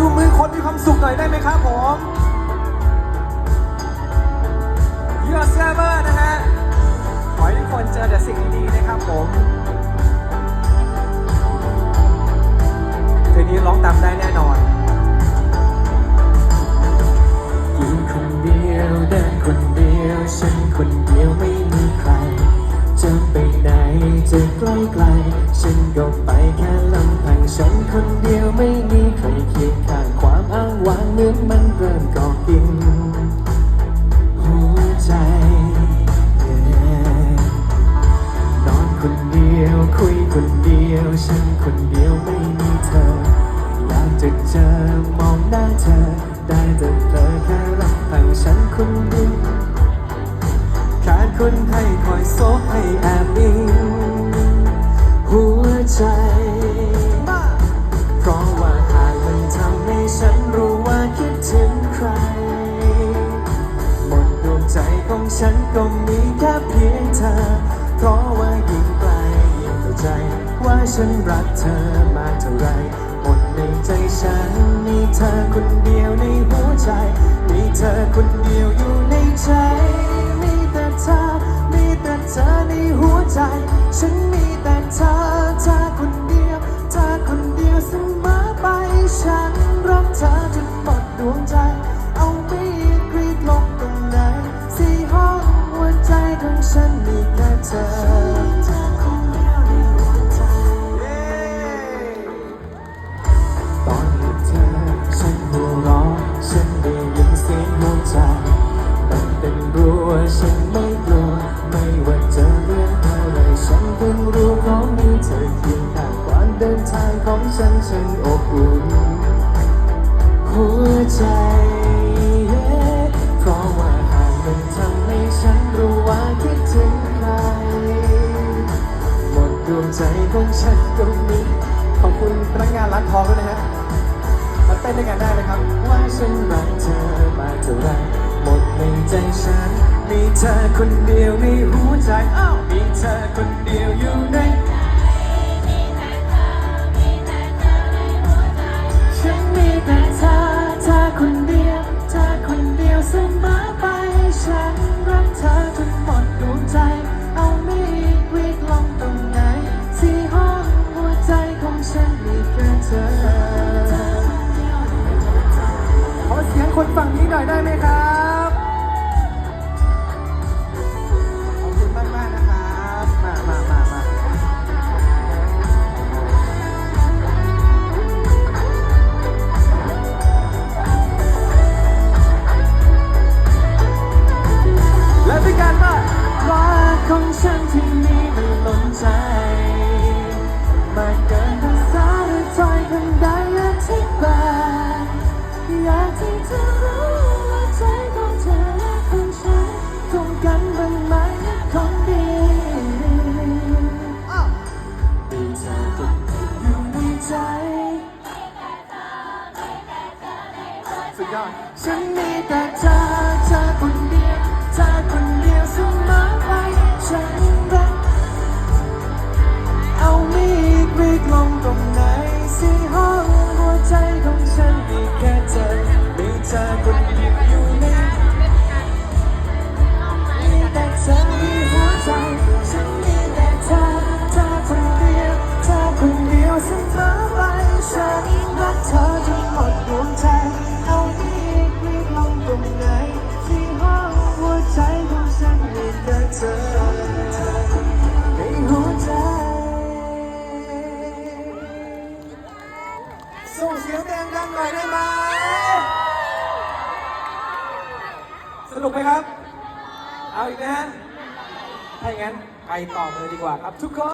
ดูมือคนมีความสุขหน่อยได้ไหมครับผมยูเซเวอร์นะฮะ ขอให้ทุกคนเจอแต่สิ่งดีๆนะครับผม ใกล้ไกลฉันก็ไปแค่ลำพังฉันคนเดียวไม่มีใครเคียงข้างความอ้างว้างเหมือนมันเริ่มก่อกินหัวใจ Yeah นอนคนเดียวคุยคนเดียว ฉันคนเดียวไม่มีเธออยากจะเจอมองหน้าเธอ ได้แต่เธอแค่ลำพังฉันคนเดียว มีแค่เพียงเธอ เพราะว่ายิ่งไกลยิ่งเข้าใจ ว่าฉันรักเธอมากเท่าไรหมดในใจฉันมีเธอคนเดียวในหัวใจ มีเธอคนเดียวอยู่ในใจ มีแต่เธอ มีแต่เธอในหัวใจ ฉันมีแต่เธอ ทางของฉันฉันอบอุ่นหัวใจเพราะว่าหากมันทำให้ฉันรู้ว่าคิดถึงใคร หมดดวงใจของฉันตรงนี้ขอบคุณพนักงานร้านทองด้วยนะฮะมาเต้นด้วยกันได้เลยครับ ว่าฉันรักเธอมาเท่าไรหมดในใจฉันมีเธอคนเดียวในหัวใจอ้าวมีเธอคนเดียวอยู่ใน คนฝั่งนี้หน่อยได้ไหมครับ ยอดฉันมี นุกไหมครับ เอาอีกนะฮะถ้าอย่างนั้นไปต่อเลยดีกว่าครับทุกคน